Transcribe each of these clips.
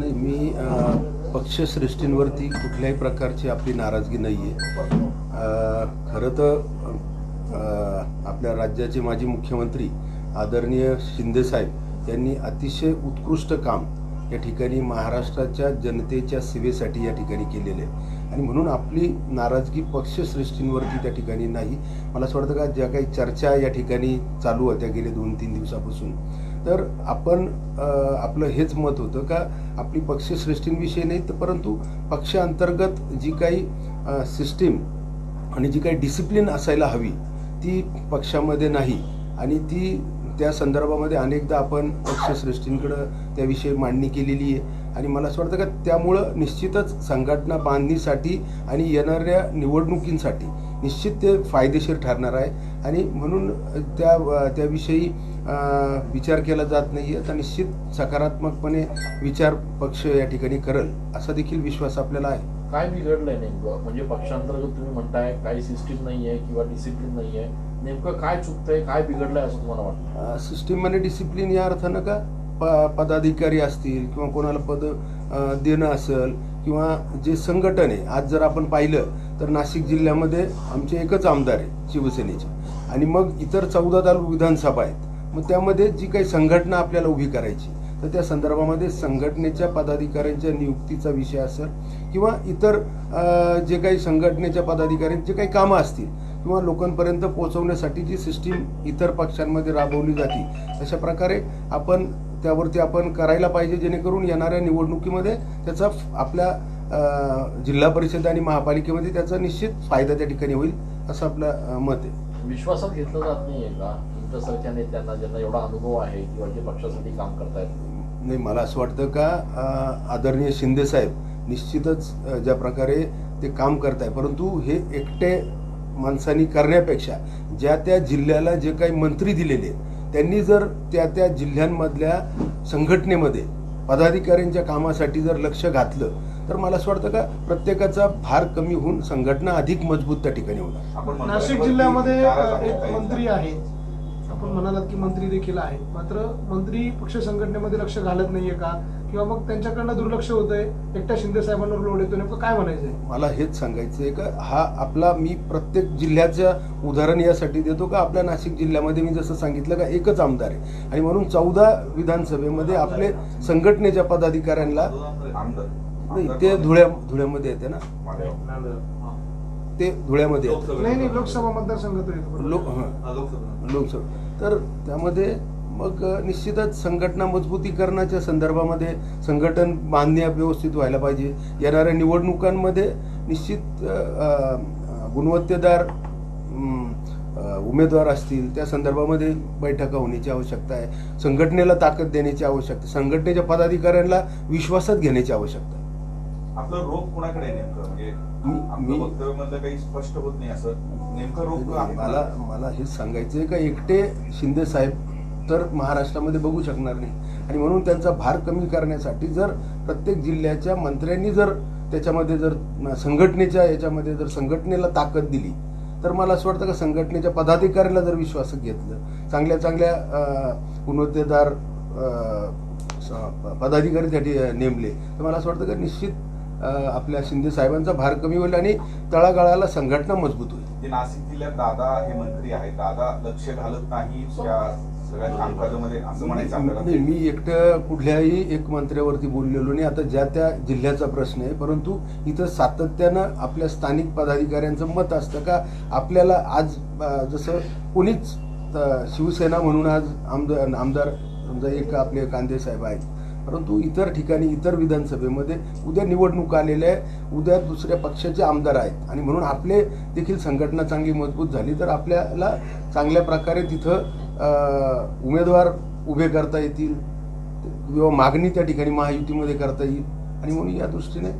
नाही मी पक्षश्रेष्ठींवरती कुठल्याही प्रकारची आपली नाराजगी नाही आहे खरं तर आपल्या राज्याचे माजी मुख्यमंत्री आदरणीय शिंदेसाहेब यांनी अतिशय उत्कृष्ट काम या ठिकाणी महाराष्ट्राच्या जनतेच्या सेवेसाठी या ठिकाणी केलेले आहे. आणि म्हणून आपली नाराजगी पक्षश्रेष्ठींवरती त्या ठिकाणी नाही. मला असं वाटतं का ज्या काही चर्चा या ठिकाणी चालू होत्या गेले दोन तीन दिवसापासून तर आपण आपलं हेच मत होतं का आपली पक्षश्रेष्ठींविषयी नाही तर परंतु पक्षांतर्गत जी काही सिस्टीम आणि जी काही डिसिप्लिन असायला हवी ती पक्षामध्ये नाही. आणि ती त्या संदर्भामध्ये अनेकदा आपण पक्षश्रेष्ठींकडं त्याविषयी मांडणी केलेली आहे. आणि मला असं वाटतं का त्यामुळं निश्चितच संघटना बांधणीसाठी आणि येणाऱ्या निवडणुकींसाठी निश्चित ते फायदेशीर ठरणार आहे. आणि म्हणून त्या त्याविषयी विचार केला जात नाही आहे तर निश्चित सकारात्मकपणे विचार पक्ष या ठिकाणी करल असा देखील विश्वास आपल्याला आहे. काय बिघडलंय नेमकं? म्हणजे पक्षांतर्गत तुम्ही म्हणताय काही सिस्टीम नाहीये किंवा डिसिप्लिन नाहीये. नेमकं काय चुकतंय काय बिघडलंय असं तुम्हाला वाटतं? सिस्टीम आणि डिसिप्लिन या अर्थानं का? प पदाधिकारी असतील किंवा कोणाला पद देणं असेल किंवा जे संघटन आहे. आज जर आपण पाहिलं तर नाशिक जिल्ह्यामध्ये आमचे एकच आमदार आहे शिवसेनेचे. आणि मग इतर चौदा तालुका विधानसभा आहेत. मग त्यामध्ये जी काही संघटना आपल्याला उभी करायची तर त्या संदर्भामध्ये संघटनेच्या पदाधिकाऱ्यांच्या नियुक्तीचा विषय असेल किंवा इतर जे काही संघटनेच्या पदाधिकाऱ्यांची जे काही कामं असतील किंवा लोकांपर्यंत पोहोचवण्यासाठी जी सिस्टीम इतर पक्षांमध्ये राबवली जाते अशा प्रकारे आपण त्यावरती आपण करायला पाहिजे जेणेकरून येणाऱ्या निवडणुकीमध्ये त्याचा आपल्या जिल्हा परिषद आणि महापालिकेमध्ये त्याचा निश्चित फायदा त्या ठिकाणी होईल असं आपलं मत आहे. विश्वासात घेतलं जात नाहीये का? तुमच्यासारख्या नेत्यांना ज्यांना एवढा अनुभव आहे किंवा जे पक्षासाठी काम करतायत? नाही मला असं वाटतं का आदरणीय शिंदे साहेब निश्चितच ज्या प्रकारे ते काम करत आहे परंतु हे एकटे माणसांनी करण्यापेक्षा ज्या त्या जिल्ह्याला जे काही मंत्री दिलेले त्यांनी जर त्या त्या जिल्ह्यांमधल्या संघटनेमध्ये पदाधिकाऱ्यांच्या कामासाठी जर लक्ष घातलं तर मला असं वाटतं का प्रत्येकाचा भार कमी होऊन संघटना अधिक मजबूत त्या ठिकाणी होणार. नाशिक जिल्ह्यामध्ये एक मंत्री आहेत. आपण म्हणालात की मंत्री देखील आहेत. मात्र मंत्री पक्ष संघटनेमध्ये लक्ष घालत नाहीये का? किंवा मग त्यांच्याकडनं दुर्लक्ष होतंय? एकट्या शिंदे साहेबांवर लोड येतो नेमकं काय म्हणायचंय? मला हेच सांगायचं आहे का हा आपला मी प्रत्येक जिल्ह्याचं उदाहरण यासाठी देतो का आपल्या नाशिक जिल्ह्यामध्ये मी जसं सांगितलं का एकच आमदार आहे. आणि म्हणून चौदा विधानसभेमध्ये आपले संघटनेच्या पदाधिकाऱ्यांना आमदार. नाही ते धुळ्या धुळ्यामध्ये येते ना. ते धुळ्यामध्ये नाही नाही लोकसभा मतदारसंघात येतो लोक हं. लोकसभा. तर त्यामध्ये मग निश्चितच संघटना मजबूतीकरणाच्या संदर्भामध्ये संघटन बांधण्या व्यवस्थित व्हायला पाहिजे. येणाऱ्या निवडणुकांमध्ये निश्चित गुणवत्तेदार उमेदवार असतील त्या संदर्भामध्ये बैठका होण्याची आवश्यकता आहे. संघटनेला ताकद देण्याची आवश्यकता. संघटनेच्या पदाधिकाऱ्यांना विश्वासात घेण्याची आवश्यकता आहे. आपलं रोग कुणाकडे नेमकं? म्हणजे मी- वक्तव्यामधलं काही स्पष्ट होत नाही असं. नेमकं रोग मला मला हेच सांगायचं आहे का? एकटे शिंदे साहेब तर महाराष्ट्रामध्ये बघू शकणार नाही. आणि म्हणून त्यांचा भार कमी करण्यासाठी जर प्रत्येक जिल्ह्याच्या मंत्र्यांनी जर त्याच्यामध्ये जर संघटनेच्या याच्यामध्ये जर संघटनेला ताकद दिली तर मला असं वाटतं का संघटनेच्या पदाधिकाऱ्याला जर विश्वासात घेतलं चांगल्या चांगल्या गुणवत्तेदार पदाधिकारी त्या नेमले तर मला असं वाटतं का निश्चित आपल्या शिंदे साहेबांचा भार कमी होईल आणि तळागाळाला संघटना मजबूत होईल. नाशिक जिल्ह्यात दादा हे मंत्री आहेत. दादा लक्ष घालत नाही या सगळ्या कामकाजामध्ये असं म्हणायचं नाही मी एकटं कुठल्याही एक मंत्र्यावरती बोललेलो नाही. आता ज्या त्या जिल्ह्याचा प्रश्न आहे परंतु इथं सातत्यानं आपल्या स्थानिक पदाधिकाऱ्यांचं मत असतं का आपल्याला आज जसं कोणीच शिवसेना म्हणून आज आमदार आमदार समजा एक आपले कांदे साहेब आहेत परंतु इतर ठिकाणी इतर विधानसभेमध्ये उद्या निवडणूक आलेल्या आहे उद्या दुसऱ्या पक्षाचे आमदार आहेत. आणि म्हणून आपले देखील संघटना चांगली मजबूत झाली तर आपल्याला चांगल्या प्रकारे तिथं उमेदवार उभे करता येतील किंवा मागणी त्या ठिकाणी महायुतीमध्ये करता येईल. आणि म्हणून या दृष्टीने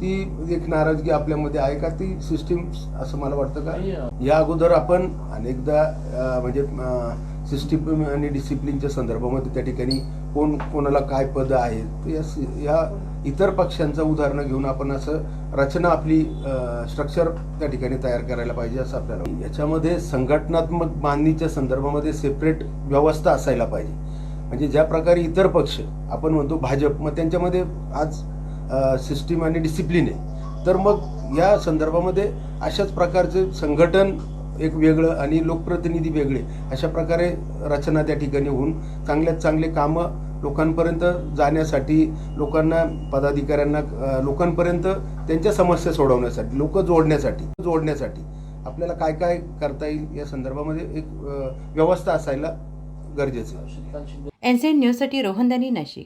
ती एक नाराजगी आपल्यामध्ये आहे का ती सिस्टीम असं मला वाटतं का? या अगोदर आपण अनेकदा म्हणजे सिस्टीम आणि डिसिप्लिनच्या संदर्भामध्ये त्या ठिकाणी कोण कोणाला काय पद आहेत या सि- या इतर पक्षांचं उदाहरणं घेऊन आपण असं रचना आपली स्ट्रक्चर त्या ठिकाणी तयार करायला पाहिजे असं आपल्याला याच्यामध्ये संघटनात्मक बांधणीच्या संदर्भामध्ये सेपरेट व्यवस्था असायला पाहिजे. म्हणजे ज्या प्रकारे इतर पक्ष आपण म्हणतो भाजप मग त्यांच्यामध्ये आज सिस्टीम आणि डिसिप्लिन आहे. तर मग या संदर्भामध्ये अशाच प्रकारचे संघटन एक वेगळं आणि लोकप्रतिनिधी वेगळे अशा प्रकारे रचना त्या ठिकाणी होऊन चांगल्यात चांगले कामं लोकांपर्यंत जाण्यासाठी लोकांना पदाधिकाऱ्यांना लोकांपर्यंत त्यांच्या समस्या सोडवण्यासाठी लोक जोडण्यासाठी जोडण्यासाठी आपल्याला काय काय करता येईल या संदर्भामध्ये एक व्यवस्था असायला गरजेचं आहे. एनसीएन न्यूजसाठी रोहनदानी नाशिक.